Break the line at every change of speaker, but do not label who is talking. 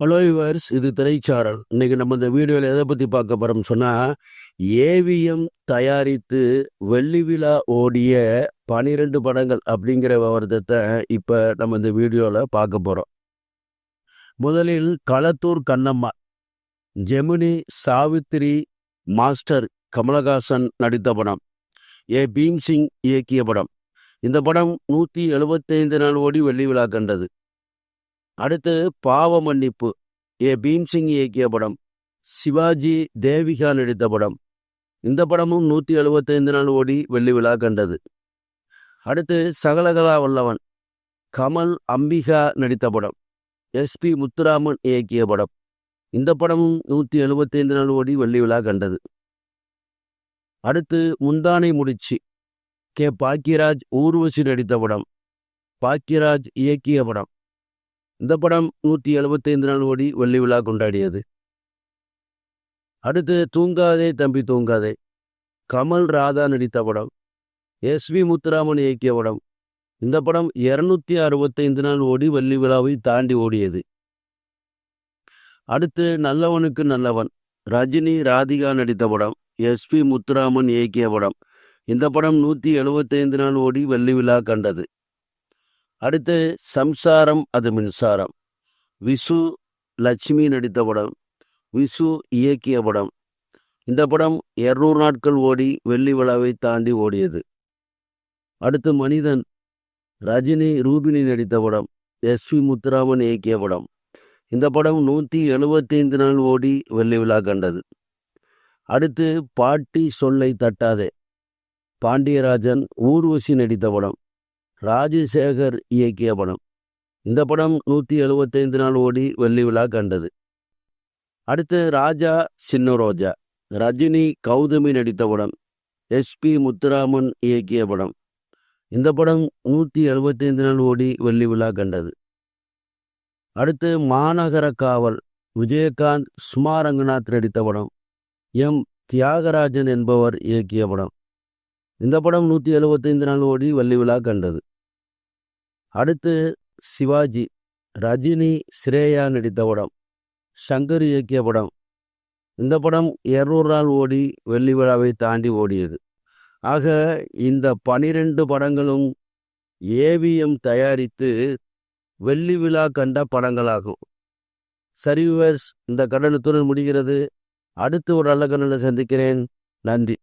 Hello yours இது திரைச்சாரல். இன்னைக்கு நம்ம இந்த வீடியோவில் எதை பற்றி பார்க்க போகிறோம்னு சொன்னால் ஏவிஎம் தயாரித்து வெள்ளி விழா ஓடிய பனிரெண்டு படங்கள் அப்படிங்கிற விவரத்தை இப்போ நம்ம இந்த வீடியோவில் பார்க்க போகிறோம் முதலில் களத்தூர் கண்ணம்மா ஜெமினி சாவித்திரி மாஸ்டர் கமலஹாசன் நடித்த படம். ஏ. பீம்சிங் இயக்கிய படம். இந்த படம் நூற்றி எழுபத்தைந்து நாள் ஓடி வெள்ளி விழா கண்டது. அடுத்து பாவ மன்னிப்பு ஏ. பீம்சிங் இயக்கிய படம் சிவாஜி தேவிகா நடித்த படம். இந்த படமும் நூற்றி எழுபத்தைந்து நாள் ஓடி வெள்ளி விழா கண்டது. அடுத்து சகலகலா வல்லவன் கமல் அம்பிகா நடித்த படம் எஸ்பி முத்துராமன் இயக்கிய படம். இந்த படமும் நூற்றி எழுபத்தைந்து நாள் ஓடி வெள்ளி விழா கண்டது. அடுத்து முந்தானை முடிச்சு கே. பாக்கியராஜ் ஊர்வசி நடித்த படம் பாக்கியராஜ் இயக்கிய படம். இந்த படம் நூற்றி எழுபத்தைந்து நாள் ஓடி வெள்ளி விழா கொண்டாடியது. அடுத்து தூங்காதே தம்பி தூங்காதே. கமல் ராதா நடித்த படம். எஸ்வி முத்துராமன் இயக்கிய படம். இந்த படம் இருநூத்தி அறுபத்தைந்து நாள் ஓடி வெள்ளி விழாவை தாண்டி ஓடியது. அடுத்து நல்லவனுக்கு நல்லவன். ரஜினி ராதிகா நடித்த படம். எஸ்பி முத்துராமன் இயக்கிய படம். இந்த படம் நூற்றி எழுபத்தைந்து நாள் ஓடி வெள்ளி விழா கண்டது. அடுத்து சம்சாரம் அது மின்சாரம். விசு லட்சுமி நடித்த படம். விசு இயக்கிய படம். இந்த படம் இருநூறு நாட்கள் ஓடி வெள்ளி விழாவை தாண்டி ஓடியது. அடுத்து மனிதன் ரஜினி ரூபினி நடித்த படம். எஸ்வி முத்துராமன் இயக்கிய படம். இந்த படம் நூற்றி எழுபத்தைந்து நாள் ஓடி வெள்ளி விழா கண்டது. அடுத்து பாட்டி சொல்லை தட்டாதே. பாண்டியராஜன் ஊர்வசி நடித்த படம். ராஜசேகர் இயக்கிய படம். இந்த படம் நூற்றி எழுபத்தைந்து நாள் ஓடி வெள்ளி விழா கண்டது. அடுத்து ராஜா சின்ன ரோஜா ரஜினி கௌதமி நடித்த படம். எஸ்பி முத்துராமன் இயக்கிய படம். இந்த படம் நூற்றி எழுபத்தைந்து நாள் ஓடி வெள்ளி விழா கண்டது. அடுத்து மாநகர காவல் விஜயகாந்த் சுமா ரங்கநாத் நடித்த படம். எம் தியாகராஜன் என்பவர் இயக்கிய படம். இந்த படம் நூற்றி எழுபத்தைந்து நாள் ஓடி வள்ளி விழா கண்டது. அடுத்து சிவாஜி ரஜினி ஸ்ரேயா நடித்த படம் சங்கர் இயக்கிய படம். இந்த படம் இரநூறு நாள் ஓடி வெள்ளி விழாவை தாண்டி ஓடியது. ஆக இந்த பனிரெண்டு படங்களும் ஏவிஎம் தயாரித்து வெள்ளி விழா கண்ட படங்களாகும். சரிவர்ஸ் இந்த கடலுத்துடன் முடிகிறது. அடுத்து ஒரு நல்ல கடலை சந்திக்கிறேன். நன்றி.